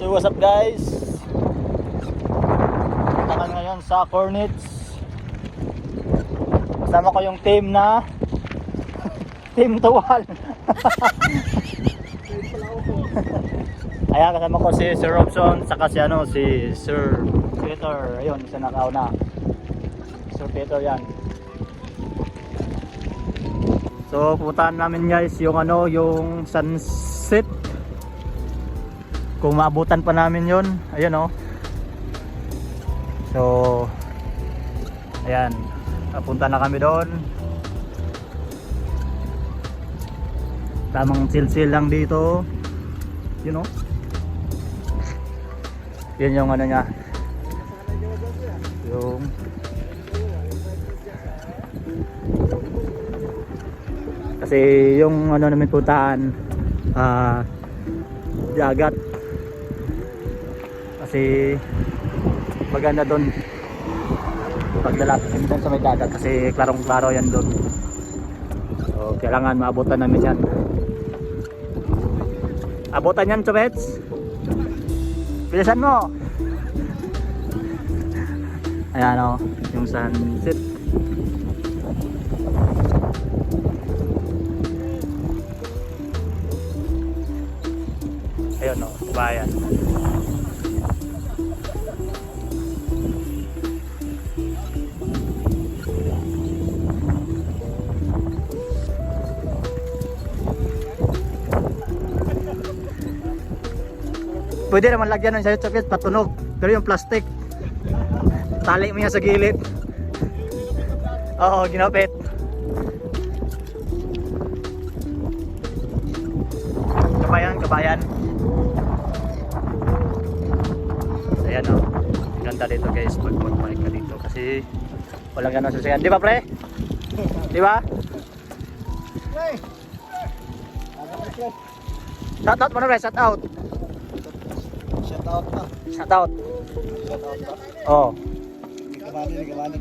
So what's up guys? Punta ngayon sa Cornets. Kasama ko yung team na Team Tuwal. Ayan kasama ko si Sir Robson saka si ano si Sir Peter. Ayun, isa nakauna. Sir Peter yan. So pupuntahan namin guys yung ano yung sunset kung maabutan pa namin yon ayun oh. So ayan. Papunta na kami doon. Tamang chill-chill lang dito. Yun oh. Yun yung ano niya. Yung kasi yung ano namin puntahan ah dagat kasi maganda doon paglalapit kami doon sa may dagat kasi klarong klaro yan doon so kailangan maabutan namin yan. Abutan yan chubets. Bilisan mo! Ayan o yung sunset ayun o bayan Pwede naman lagyan ng sayo chocolate patunog. Pero yung plastic, tali mo yan sa gilid. Oo, ginapit. Kabayan, kabayan. Ayan o. Ganda dito guys pag mag-bike ka dito kasi walang ganun sasakyan. Di ba pre? Di ba? Shout out mo na out. Out na. Shout out. Shout out na. Oh. Hindi ka mali, hindi ka mali.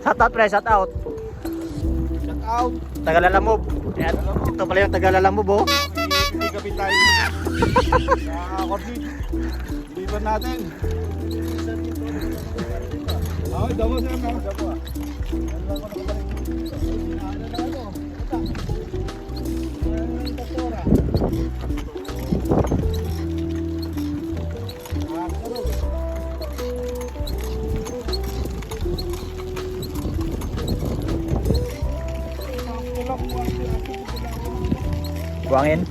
Shout out pre, shout out. Shout out. Tagalalamob. Ayan, ito pala yung Tagalalamob oh. Hindi kapitan. Nakakakordi. Dito natin. Ay, damo sir. Damo. Damo ah. Ano lang ako nakabalik. Buangin.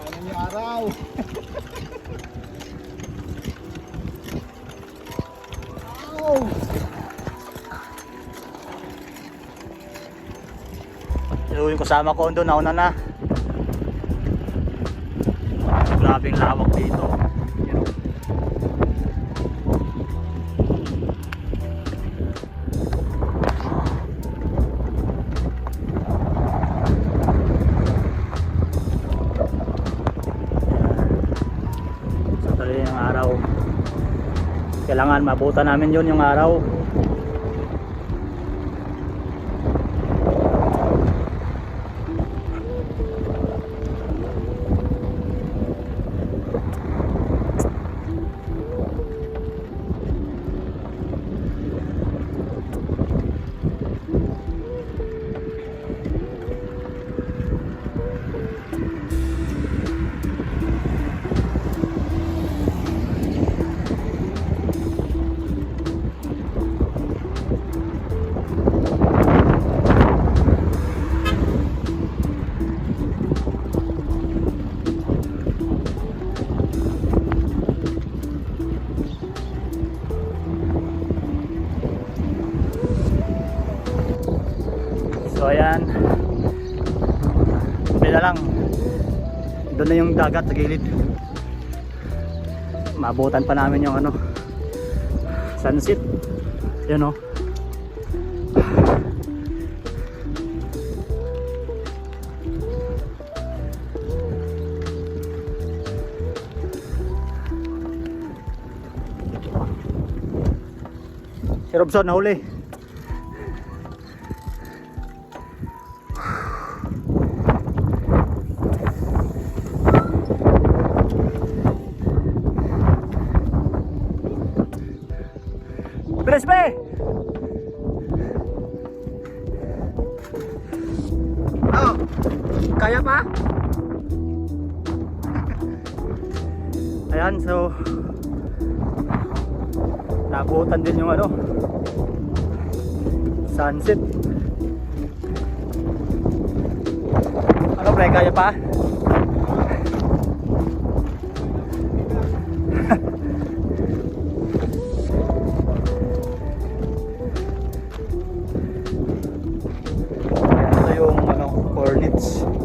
Yan yung araw. Kasama ko doon, nauna na. Grabing lawak dito. Kailangan mabutan namin yun yung araw. so ayan. May lang. Doon na yung dagat sa gilid. Mabutan pa namin yung ano sunset. Yun o oh. Si Robson nahuli. Bilis pa eh! Oh, kaya pa? Ayan, so nabutan din yung ano sunset ano pre, kaya pa?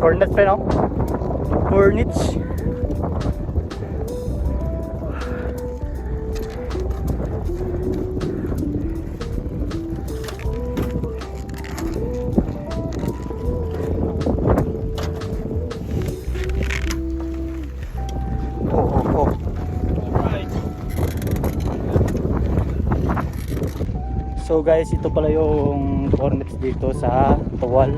Cornets pa no? Oh, oh. So guys, ito pala yung cornets dito sa Tawal.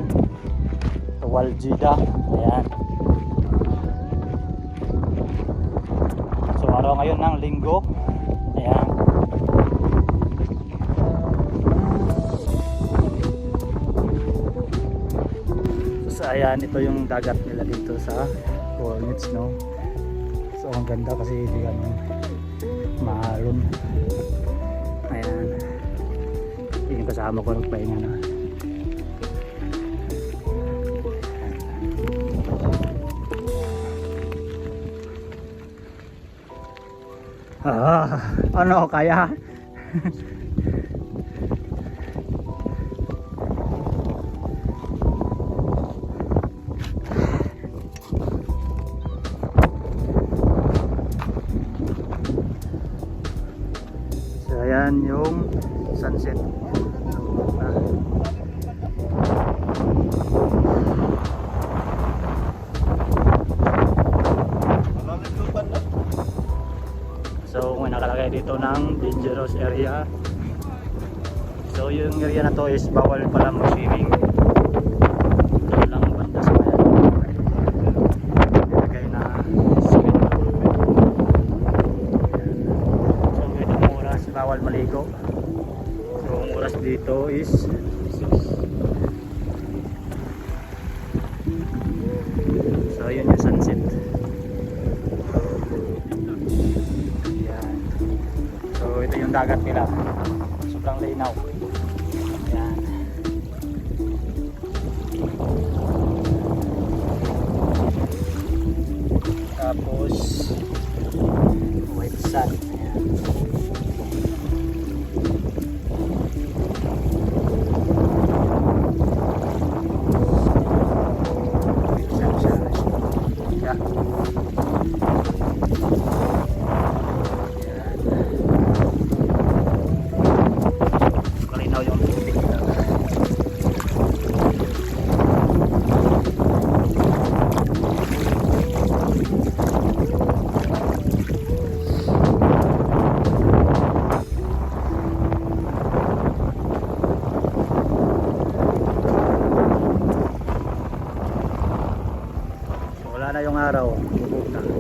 Jida. Ayan. So araw ngayon ng linggo. Ayan. So ayan, ito yung dagat nila dito sa cornets, no? So ang ganda kasi hindi ganun maalon. Ayan. Yung kasama ko nagpahinga na. Ah, ano kaya? So ayan yung sunset. Ah. So may nakalagay dito ng dangerous area. So yung area na to is bawal pala mag-swimming. Bawal maligo. So ang oras dito is dagat nila sobrang linaw yan tapos white sand yan. Yeah. araw. pupunta